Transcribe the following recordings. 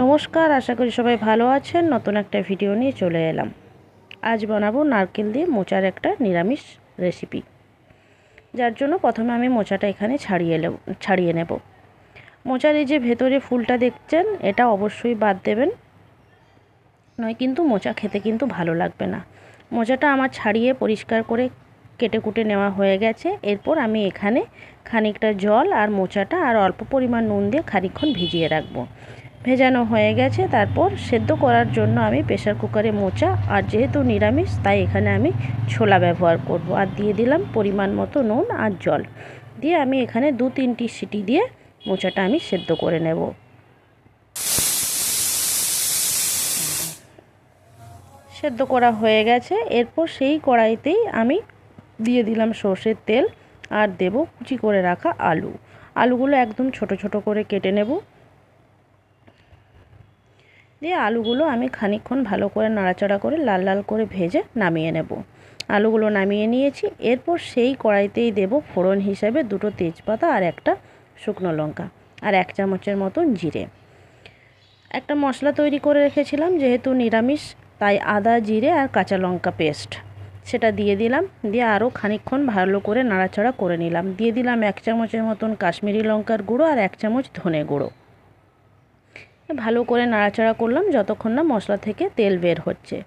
নমস্কার, আশা করি সবাই ভালো আছেন। নতুন একটা ভিডিও নিয়ে চলে এলাম। আজ বানাবো নারকেল দিয়ে মোচার একটা নিরামিষ রেসিপি। যার জন্য প্রথমে আমি মোচাটা এখানে ছাড়িয়ে নেব ছাড়িয়ে নেব। মোচার এই যে ভেতরে ফুলটা দেখছেন, এটা অবশ্যই বাদ দেবেন। নয় কিন্তু মোচা খেতে কিন্তু ভালো লাগবে না। মোচাটা আমার ছাড়িয়ে পরিষ্কার করে কেটে কুটে নেওয়া হয়ে গেছে। এরপর আমি এখানে খানিকটা জল আর মোচাটা আর অল্প পরিমাণ নুন দিয়ে খানিকক্ষণ ভিজিয়ে রাখব। ভেজানো হয়ে গেছে, তারপর সেদ্ধ করার জন্য আমি প্রেশার কুকারে মোচা, আর যেহেতু নিরামিষ, তাই এখানে আমি ছোলা ব্যবহার করব। আর দিয়ে দিলাম পরিমাণ মতো নুন আর জল। দিয়ে আমি এখানে দু তিনটি সিটি দিয়ে মোচাটা আমি সেদ্ধ করে নেব। সেদ্ধ করা হয়ে গেছে। এরপর সেই কড়াইতেই আমি দিয়ে দিলাম সর্ষের তেল, আর দেব কুচি করে রাখা আলু। আলুগুলো একদম ছোট ছোট করে কেটে নেব। দিয়ে আলুগুলো আমি খানিকক্ষণ ভালো করে নাড়াচাড়া করে লাল লাল করে ভেজে নামিয়ে নেব। আলুগুলো নামিয়ে নিয়েছি। এরপর সেই কড়াইতেই দেব ফোড়ন হিসাবে দুটো তেজপাতা আর একটা শুকনো লঙ্কা আর এক চামচের মতন জিরে। একটা মশলা তৈরি করে রেখেছিলাম, যেহেতু নিরামিষ, তাই আদা, জিরে আর কাঁচা লঙ্কা পেস্ট। সেটা দিয়ে দিলাম। দিয়ে আরও খানিকক্ষণ ভালো করে নাড়াচাড়া করে নিলাম। দিয়ে দিলাম এক চামচের মতন কাশ্মীরি লঙ্কার গুঁড়ো আর এক চামচ ধনে গুঁড়ো। ভালো করে নাড়াচাড়া করলাম যতক্ষণ না মশলা থেকে তেল বের হচ্ছে।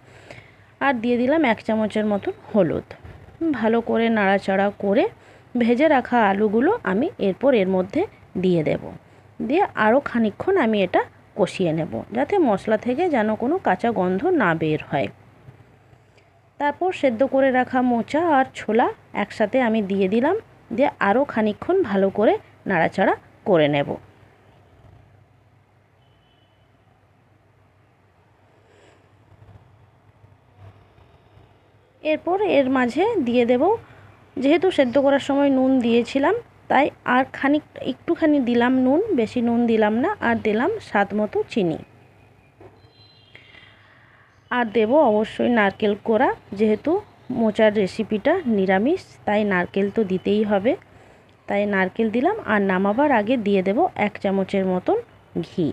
আর দিয়ে দিলাম এক চামচের মতন হলুদ। ভালো করে নাড়াচাড়া করে ভেজে রাখা আলুগুলো আমি এরপর এর মধ্যে দিয়ে দেব। দিয়ে আরও খানিকক্ষণ আমি এটা কষিয়ে নেব যাতে মশলা থেকে যেন কোনো কাঁচা গন্ধ না বের হয়। তারপর সেদ্ধ করে রাখা মোচা আর ছোলা একসাথে আমি দিয়ে দিলাম। দিয়ে আরও খানিকক্ষণ ভালো করে নাড়াচাড়া করে নেব। এরপর এর মাঝে দিয়ে দেব, যেহেতু সেদ্ধ করার সময় নুন দিয়েছিলাম, তাই আর খানিক, একটুখানি দিলাম নুন, বেশি নুন দিলাম না, আর দিলাম স্বাদ মতো চিনি। আর দেব অবশ্যই নারকেল কোড়া, যেহেতু মোচার রেসিপিটা নিরামিষ, তাই নারকেল তো দিতেই হবে। তাই নারকেল দিলাম, আর নামাবার আগে দিয়ে দেব এক চামচের মতন ঘি।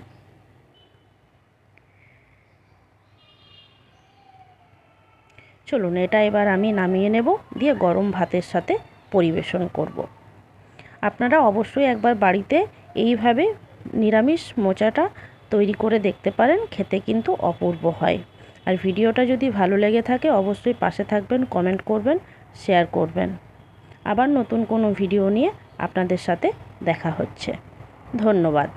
চলুন, এটা এবার আমি নামিয়ে নেব, দিয়ে গরম ভাতের সাথে পরিবেশন করব। আপনারা অবশ্যই একবার বাড়িতে এইভাবে নিরামিষ মোচাটা তৈরি করে দেখতে পারেন, খেতে কিন্তু অপূর্ব হয়। আর ভিডিওটা যদি ভালো লেগে থাকে, অবশ্যই পাশে থাকবেন, কমেন্ট করবেন, শেয়ার করবেন। আবার নতুন কোনো ভিডিও নিয়ে আপনাদের সাথে দেখা হচ্ছে। ধন্যবাদ।